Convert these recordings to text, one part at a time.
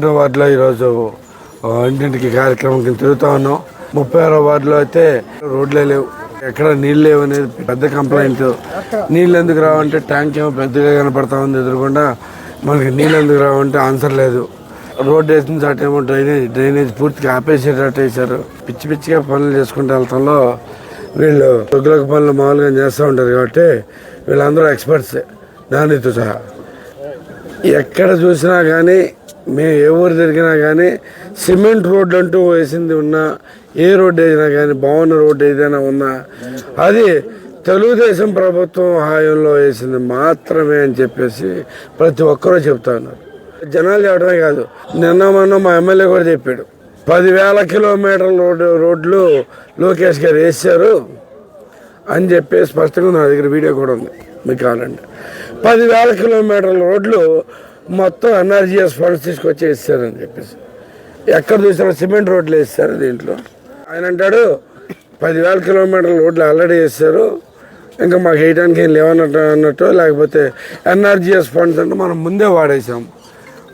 రెండో వార్డులో ఈరోజు ఇంటింటికి కార్యక్రమం కింద తిరుగుతా ఉన్నాం. ముప్పై ఆరో వార్డులో అయితే రోడ్లే లేవు. ఎక్కడ నీళ్ళు లేవు అనేది పెద్ద కంప్లైంట్. నీళ్ళు ఎందుకు రావంటే ట్యాంక్ ఏమో పెద్దగా కనపడతా ఉంది ఎదురుకుండా మనకి నీళ్ళు ఎందుకు రావంటే ఆన్సర్ లేదు. రోడ్డు వేసిన చాట ఏమో డ్రైనేజ్ డ్రైనేజ్ పూర్తిగా ఆపేసేటట్టు వేశారు. పిచ్చి పిచ్చిగా పనులు చేసుకుంటూ వెళ్తాంలో వీళ్ళు తొగ్గులకు పనులు మామూలుగా చేస్తూ ఉంటారు కాబట్టి వీళ్ళందరూ ఎక్స్పర్ట్సే. దానితో సహా. ఎక్కడ చూసినా కానీ మేము ఏ ఊరు తిరిగినా కానీ సిమెంట్ రోడ్డు అంటూ వేసింది ఉన్నా ఏ రోడ్డు వేసినా కానీ బాగున్న రోడ్డు ఏదైనా ఉన్నా అది తెలుగుదేశం ప్రభుత్వం హాయంలో వేసింది మాత్రమే అని చెప్పేసి ప్రతి ఒక్కరూ చెప్తా ఉన్నారు. జనాలు చెప్పడమే కాదు నిన్న మొన్న మా ఎమ్మెల్యే కూడా చెప్పాడు. పదివేల కిలోమీటర్ల రోడ్డు రోడ్లు లోకేష్ గారు వేసారు అని చెప్పేసి స్పష్టంగా నా దగ్గర వీడియో కూడా ఉంది. మీకు కావాలండి పదివేల కిలోమీటర్ల రోడ్లు మొత్తం ఎన్ఆర్జీఎస్ ఫండ్స్ తీసుకొచ్చి వేస్తారని చెప్పేసి. ఎక్కడ చూసినా సిమెంట్ రోడ్లు వేస్తారు దీంట్లో. ఆయన అంటాడు పదివేల కిలోమీటర్ల రోడ్లు ఆల్రెడీ వేస్తారు. ఇంకా మాకు వేయడానికి ఏం లేవన్నట్టు అన్నట్టు లేకపోతే ఎన్ఆర్జీఎస్ ఫండ్స్ అంటే మనం ముందే వాడేసాం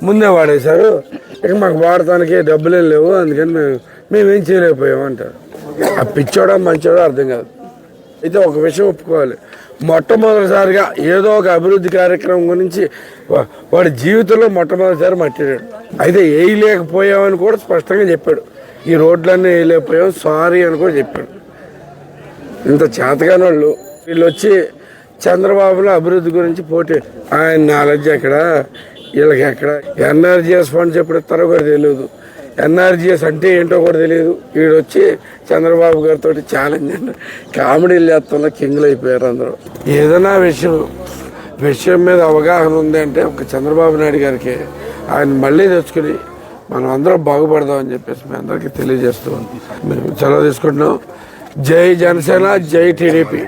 ముందే వాడేశారు. ఇక మాకు వాడటానికి డబ్బులే లేవు అందుకని మేము మేమేం చేయలేకపోయాం అంటారు. ఆ పిచ్చోడా మంచోడా అర్థం కాదు. అయితే ఒక విషయం ఒప్పుకోవాలి. మొట్టమొదటిసారిగా ఏదో ఒక అభివృద్ధి కార్యక్రమం గురించి వాడి జీవితంలో మొట్టమొదటిసారి మట్టాడు అయితే వేయలేకపోయామని కూడా స్పష్టంగా చెప్పాడు. ఈ రోడ్లన్నీ వేయలేకపోయాం సారీ అని కూడా చెప్పాడు. ఇంత చేతగాని వాళ్ళు. వీళ్ళు వచ్చి చంద్రబాబులో అభివృద్ధి గురించి పోటీ ఆయన నాలెడ్జ్ ఎక్కడ? వీళ్ళకి ఎక్కడ? ఎన్ఆర్జీఎస్ ఫండ్స్ ఎప్పుడు ఇస్తారో కూడా తెలియదు. ఎన్ఆర్జీఎస్ అంటే ఏంటో కూడా తెలియదు. వీడొచ్చి చంద్రబాబు గారితో ఛాలెంజ్ అండి కామెడీలు చేస్తున్న కింగ్లు అయిపోయారు అందరూ. ఏదైనా విషయం విషయం మీద అవగాహన ఉంది అంటే ఒక చంద్రబాబు నాయుడు గారికి ఆయన మళ్ళీ తెచ్చుకుని మనం అందరం బాగుపడదామని చెప్పేసి మేము అందరికీ తెలియజేస్తూ ఉంది మేము సెలవు తీసుకుంటున్నాం. జై జనసేన జై టీడీపీ.